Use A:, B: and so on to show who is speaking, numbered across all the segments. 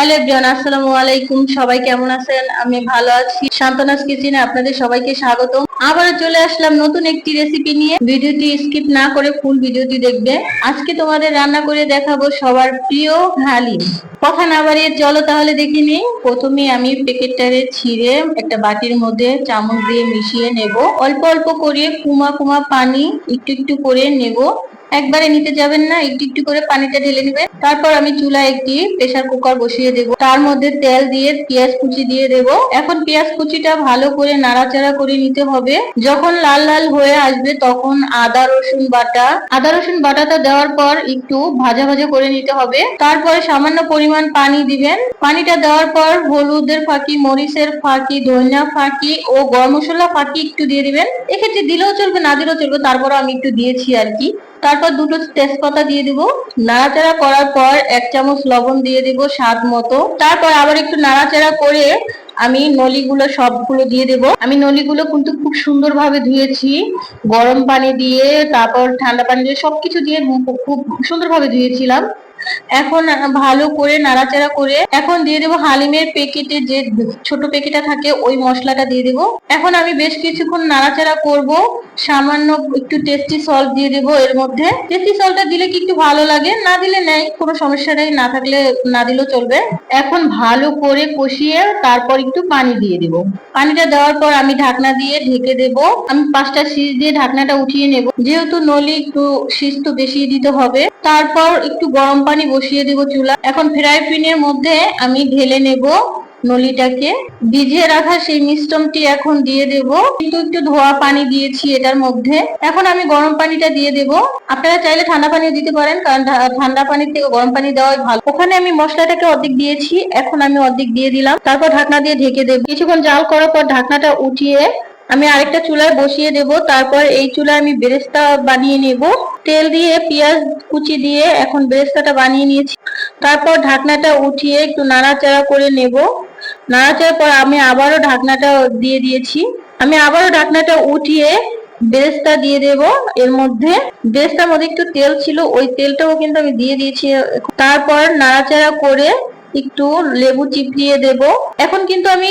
A: Hello everyone, আসসালামু আলাইকুম। সবাই কেমন আছেন? আমি ভালো আছি। শান্তনাস কিচেনে আপনাদের সবাইকে স্বাগত চলে আসলাম নতুন একটি রেসিপি নিয়ে। ভিডিওটি স্কিপ না করে ফুল ভিডিওটি দেখবে। আজকে তোমাদের রান্না করে দেখাবো সবার প্রিয় হালিম। কথা না বাড়িয়ে চলো তাহলে দেখি নি প্রথমে আমি প্যাকেটটারে ছিঁড়ে একটা বাটির মধ্যে চামচ দিয়ে মিশিয়ে নেব। অল্প অল্প করে কুমা কুমা পানি একটু একটু করে নেব। একবারে নিতে যাবেন না, একটু একটু করে পানিটা ঢেলে নেবেন। তারপর আমি চুলায় একটি প্রেসার কুকার বসিয়ে দেব। তার মধ্যে তেল দিয়ে পেঁয়াজ কুচি দিয়ে দেব। এখন পেঁয়াজ কুচিটা ভালো করে নাড়াচাড়া করে নিতে হবে। যখন লাল লাল হয়ে আসবে তখন আদা, রসুন বাটা, আদা, রসুন বাটাটা দেওয়ার পর একটু ভাজা ভাজা করে নিতে হবে। তারপরে সামান্য পরিমাণ পানি দিবেন। পানিটা দেওয়ার পর হলুদের ফাঁকি, মরিচের ফাঁকি, ধনিয়া ফাঁকি ও গরম মশলা ফাঁকি একটু দিয়ে দিবেন। এক্ষেত্রে দিলেও চলবে, না দিলেও চলবে তারপর আমি একটু দিয়েছি আর কি। তারপর দুটো তেজপাতা দিয়ে দিব। নাড়াচাড়া করার পর এক চামচ লবণ দিয়ে দিব স্বাদ মতো। তারপর আবার একটু নাড়াচাড়া করে আমি নলিগুলো সবগুলো দিয়ে দেব। আমি নলিগুলো কিন্তু খুব সুন্দরভাবে ধুয়েছি। গরম পানি দিয়ে, তারপর ঠান্ডা পানি দিয়ে সবকিছু দিয়ে খুব সুন্দরভাবে ধুয়েছিলাম। এখন ভালো করে নাড়াচাড়া করে, এখন দিয়ে দেবো হালিমের প্যাকেটে যে ছোট প্যাকেটটা থাকে, ওই মশলাটা দিয়ে দেবো। এখন আমি বেশ কিছুক্ষণ নাড়াচাড়া করব। সামান্য একটু টেস্টি সল্ট দিয়ে দেবো এর মধ্যে। টেস্টি সল্টটা দিলে কি একটু ভালো লাগে? না দিলে নেই। কোনো সমস্যা নেই। না থাকলে, না দিলেও চলবে। এখন ভালো করে কষিয়ে তারপর একটু পানি দিয়ে দেব। পানিটা দেওয়ার পর আমি ঢাকনা দিয়ে ঢেকে দেব। আমি পাঁচটা শীষ দিয়ে ঢাকনাটা উঠিয়ে নেব। যেহেতু নলি একটু শীষ তো বেশি দিতে হবে। তারপর একটু গরম পানি বসিয়ে দেব চুলা এখন ফ্রাই প্যানের মধ্যে আমি ঢেলে নেব। নলিটাকে ভিজিয়ে রাখা সেই মিশ্রণটি এখন দিয়ে দেব। কিন্তু একটু ধোয়া পানি দিয়েছি এটার মধ্যে। এখন আমি গরম পানিটা দিয়ে দেব। আপনারা চাইলে ঠান্ডা পানিও দিতে পারেন, কারণ ঠান্ডা পানির থেকে গরম পানি দেওয়াই ভালো। ওখানে আমি মশলাটাকে অর্ধেক দিয়েছি, এখন আমি অর্ধেক দিয়ে দিলাম। তারপর ঢাকনা দিয়ে ঢেকে দেব। কিছুক্ষণ জাল করার পর ঢাকনাটা উঠিয়ে আমি আরেকটা চুলায় বসিয়ে দেব। তারপর এই চুলায় আমি বেরেস্তা বানিয়ে নেব। তেল দিয়ে, পেঁয়াজ কুচি দিয়ে এখন বেরেস্তাটা বানিয়ে নিয়েছি। তারপর ঢাকনাটা উঠিয়ে একটু নাড়াচাড়া করে নেব। নাড়াচাড়ার পর আমি আবারও ঢাকনাটা দিয়ে দিয়েছি। আমি আবারও ঢাকনাটা উঠিয়ে বেরেস্তা দিয়ে দেব। এর মধ্যে বেরেস্তার মধ্যে একটু তেল ছিল, ওই তেলটাও কিন্তু আমি দিয়ে দিয়েছি। তারপর নাড়াচাড়া করে একটু লেবু চিপড়িয়ে দেব। এখন কিন্তু আমি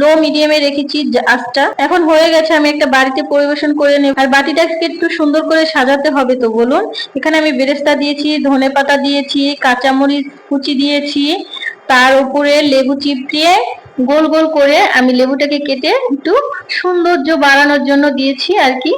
A: লো মিডিয়ামে রেখেছি আঁচটা। এখন হয়ে গেছে, আমি একটা বাড়িতে পরিবেশন করে নেব। আর বাটিটাকে একটু সুন্দর করে সাজাতে হবে তো, বলুন। এখানে আমি বেরেস্তা দিয়েছি ধনে পাতা দিয়েছি, কাঁচামরিচ কুচি দিয়েছি। তার উপরে লেবু চিপড়িয়ে গোল গোল করে আমি লেবুটাকে কেটে একটু সৌন্দর্য বাড়ানোর জন্য দিয়েছি আর কি।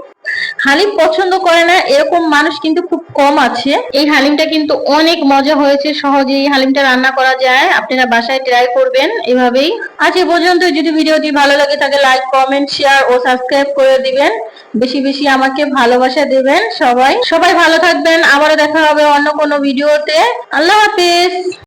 A: হালিম পছন্দ করে না, এরকম মানুষ কিন্তু খুব কম আছে। এই হালিমটা কিন্তু অনেক মজা হয়েছে সহজে এই হালিমটা রান্না করা যায়। আপনারা বাসায় ট্রাই করবেন এভাবেই। আজ এ পর্যন্ত যদি ভিডিওটি ভালো লাগে তাহলে লাইক কমেন্ট শেয়ার ও সাবস্ক্রাইব করে দিবেন। বেশি বেশি আমাকে ভালোবাসা দেবেন সবাই। সবাই ভালো থাকবেন। আবারও দেখা হবে অন্য কোনো ভিডিওতে। আল্লাহ হাফিজ।